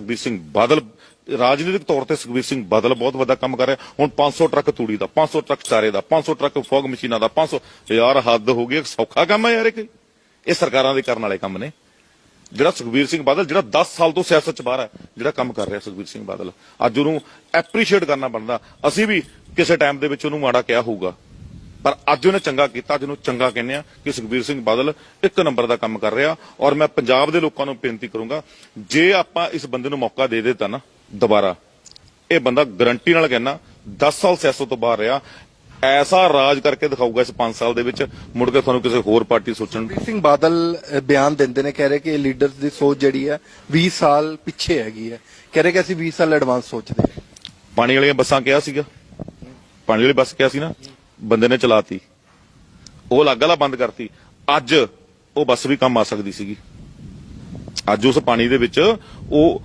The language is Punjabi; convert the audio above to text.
ਸੁਖਬੀਰ ਸਿੰਘ ਬਾਦਲ, ਰਾਜਨੀਤਿਕ ਤੌਰ ਤੇ ਸੁਖਬੀਰ ਸਿੰਘ ਬਾਦਲ ਬਹੁਤ ਵੱਡਾ ਕੰਮ ਕਰ ਰਿਹਾ। ਹੁਣ 500 ਟਰੱਕ ਤੂੜੀ ਦਾ 500 ਟਰੱਕ ਚਾਰੇ ਦਾ 500 ਟਰੱਕ ਫੌਗ ਮਸ਼ੀਨਾਂ ਦਾ 500 ਯਾਰ ਹੱਦ ਹੋ ਗਈ ਇਹ ਸੌਖਾ ਕੰਮ ਹੈ ਯਾਰ ਇਹ। ਇਹ ਸਰਕਾਰਾਂ ਦੇ ਕਰਨ ਵਾਲੇ ਕੰਮ ਨੇ। ਜਿਹੜਾ ਸੁਖਬੀਰ ਸਿੰਘ ਬਾਦਲ, ਜਿਹੜਾ 10 ਸਾਲ ਤੋਂ ਸਿਆਸਤ ਚ ਬਾਹਰ ਹੈ, ਜਿਹੜਾ ਕੰਮ ਕਰ ਰਿਹਾ ਸੁਖਬੀਰ ਸਿੰਘ ਬਾਦਲ। ਅੱਜ ਉਹਨੂੰ ਐਪਰੀਸ਼ੀਏਟ ਕਰਨਾ ਬਣਦਾ। ਅਸੀਂ ਵੀ ਕਿਸੇ ਟਾਈਮ ਦੇ ਵਿੱਚ ਉਹਨੂੰ ਮਾੜਾ ਕਿਹਾ ਹੋਊਗਾ। ਪਰ ਅੱਜ ਉਹਨੇ ਚੰਗਾ ਕੀਤਾ ਅੱਜ ਉਹਨੂੰ ਚੰਗਾ ਕਹਿੰਦੇ ਆ ਕਿ ਸੁਖਬੀਰ ਸਿੰਘ ਬਾਦਲ ਇੱਕ ਨੰਬਰ ਦਾ ਕੰਮ ਕਰ ਰਿਹਾ ਔਰ ਮੈਂ ਪੰਜਾਬ ਦੇ ਲੋਕਾਂ ਨੂੰ ਬੇਨਤੀ ਕਰੂੰਗਾ ਜੇ ਆਪਾਂ ਇਸ ਬੰਦੇ ਨੂੰ ਮੌਕਾ ਦੇ ਦਿੱਤਾ ਨਾ ਦੁਬਾਰਾ ਇਹ ਬੰਦਾ ਗਰੰਟੀ ਨਾਲ ਕਹਿੰਦਾ 10 ਸਾਲ ਸਿਆਸਤ ਤੋਂ ਬਾਹਰ ਰਿਹਾ ਐਸਾ ਰਾਜ ਕਰਕੇ ਦਿਖਾਊਗਾ ਇਸ 5 ਸਾਲ ਦੇ ਵਿੱਚ ਮੁੜ ਕੇ ਤੁਹਾਨੂੰ ਕਿਸੇ ਹੋਰ ਪਾਰਟੀ ਸੋਚਣ ਸੁਖਬੀਰ ਸਿੰਘ ਬਾਦਲ ਬਿਆਨ ਦਿੰਦੇ ਨੇ ਕਹਿ ਰਹੇ ਕਿ ਲੀਡਰਸ ਦੀ ਸੋਚ ਜਿਹੜੀ ਹੈ 20 ਸਾਲ ਪਿੱਛੇ ਹੈਗੀ ਹੈ। ਕਹਿ ਰਹੇ ਕਿ ਅਸੀਂ 20 ਸਾਲ ਐਡਵਾਂਸ ਸੋਚਦੇ ਹਾਂ। ਪਾਣੀ ਵਾਲੀਆਂ ਬੱਸਾਂ ਕਿਹਾ ਸੀਗਾ? ਪਾਣੀ ਵਾਲੀ ਬੱਸ ਕਿਹਾ ਸੀ ਨਾ? ਬੰਦੇ ਨੇ ਚਲਾਤੀ। ਉਹ ਅਲੱਗ ਵਾਲਾ ਬੰਦ ਕਰਤੀ। ਅੱਜ ਉਹ ਬੱਸ ਵੀ ਕੰਮ ਆ ਸਕਦੀ ਸੀਗੀ। ਅੱਜ ਉਸ ਪਾਣੀ ਦੇ ਵਿੱਚ ਉਹ